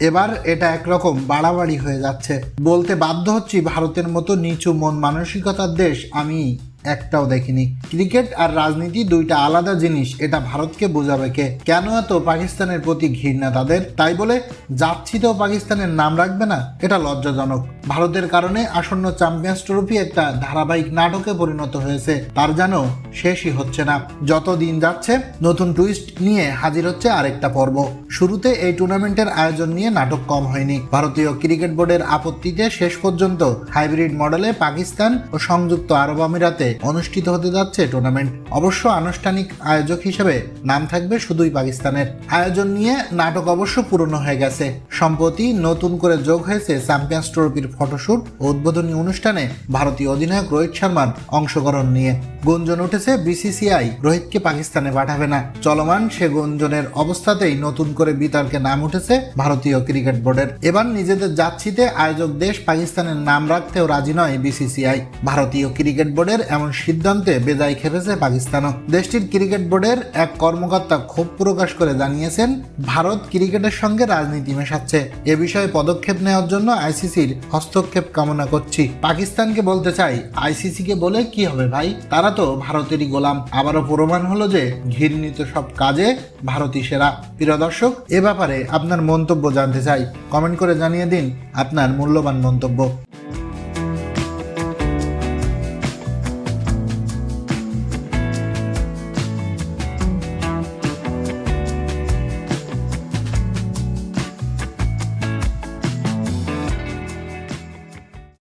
এবার এটা একরকম বাড়াবাড়ি হয়ে যাচ্ছে। বলতে বাধ্য হচ্ছি ভারতের মতো নিচু মন মানসিকতার দেশ আমি। একটাও দেখিনি। ক্রিকেট আর রাজনীতি দুইটা আলাদা জিনিস, এটা ভারতকে বোঝাবে কে। কেন এত পাকিস্তানের প্রতি ঘৃণা তাদের? তাই বলে যাচ্ছিতেও পাকিস্তানের নাম রাখবে না? এটা লজ্জাজনক। ভারতের কারণে আসন্ন চ্যাম্পিয়ন্স ট্রফি একটা ধারাবাহিক নাটকে পরিণত হয়েছে। তার যেন শেষই হচ্ছে না। যত দিন যাচ্ছে, নতুন টুইস্ট নিয়ে হাজির হচ্ছে আরেকটা পর্ব। শুরুতে এই টুর্নামেন্টের আয়োজন নিয়ে নাটক কম হয়নি। ভারতীয় ক্রিকেট বোর্ডের আপত্তিতে শেষ পর্যন্ত হাইব্রিড মডেলে পাকিস্তান ও সংযুক্ত আরব আমিরাতে অনুষ্ঠিত হতে যাচ্ছে টুর্নামেন্ট অবশ্য আনুষ্ঠানিক আয়োজক হিসেবে নাম থাকবে শুধুই পাকিস্তানের। আয়োজন নিয়ে নাটক অবশ্য পুরনো হয়ে গেছে। সম্প্রতি নতুন করে যোগ হয়েছে চ্যাম্পিয়ন্স ট্রফির ফটোশুট ও উদ্বোধনী অনুষ্ঠানে ভারতীয় অধিনায়ক রোহিত শর্মার অংশগ্রহণ নিয়ে। গুঞ্জন উঠেছে বিসিসিআই রোহিতকে পাকিস্তানে পাঠাবে না। চলমান সে গুঞ্জনের অবস্থাতেই নতুন করে বিতর্কে নাম উঠেছে ভারতীয় ক্রিকেট বোর্ডের। এবার নিজেদের যাচ্ছিতে আয়োজক দেশ পাকিস্তানের নাম রাখতেও রাজি নয় বিসিসিআই ভারতীয় ক্রিকেট বোর্ডের এমন সিদ্ধান্তে বেজায় খেপেছে পাকিস্তানও। দেশটির ক্রিকেট বোর্ডের এক কর্মকর্তা ক্ষোভ প্রকাশ করে জানিয়েছেন, ভারত ক্রিকেটের সঙ্গে রাজনীতি মেশাচ্ছে। এ বিষয়ে পদক্ষেপ নেওয়ার জন্য আইসিসির হস্তক্ষেপ কামনা করছি। পাকিস্তানকে বলতে চাই, আইসিসিকে বলে কি হবে ভাই? তারা তো ভারতেরই গোলাম। আবারও প্রমাণ হলো যে ঘৃণিত সব কাজে ভারতই সেরা। প্রিয় দর্শক, এ ব্যাপারে আপনার মন্তব্য জানতে চাই। কমেন্ট করে জানিয়ে দিন আপনার মূল্যবান মন্তব্য।